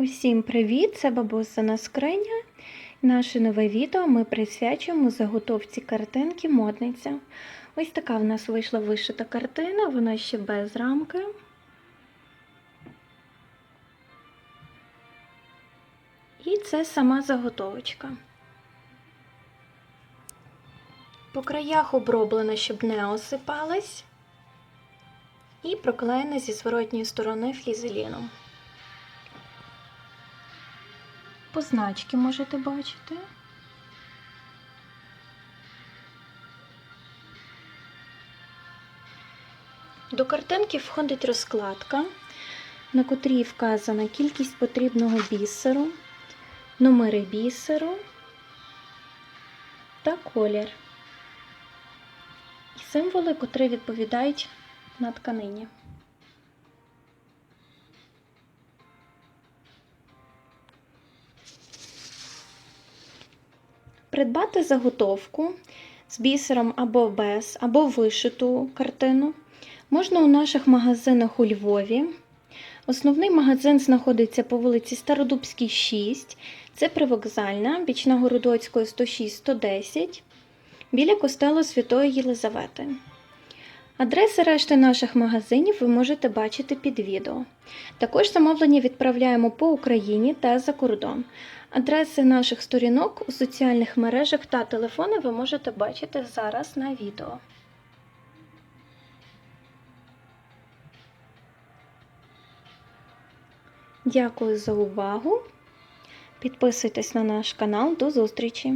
Усім привіт! Це бабусина скриня. Наше нове відео ми присвячуємо заготовці картинки модниця. Ось така в нас вийшла вишита картина, вона ще без рамки. І це сама заготовочка. По краях оброблено, щоб не осипалась, і проклеєна зі зворотньої сторони флізеліном. Позначки можете бачити. До картинки входить розкладка, на котрій вказана кількість потрібного бісеру, номери бісеру та колір. І символи, котрі відповідають на тканині. Придбати заготовку з бісером або без, або вишиту картину можна у наших магазинах у Львові. Основний магазин знаходиться по вулиці Стародубській, 6. Це привокзальна, бічна Городоцької 106-110, біля костелу Святої Єлизавети. Адреси решти наших магазинів ви можете бачити під відео. Також замовлення відправляємо по Україні та за кордон. Адреси наших сторінок у соціальних мережах та телефони ви можете бачити зараз на відео. Дякую за увагу. Підписуйтесь на наш канал. До зустрічі!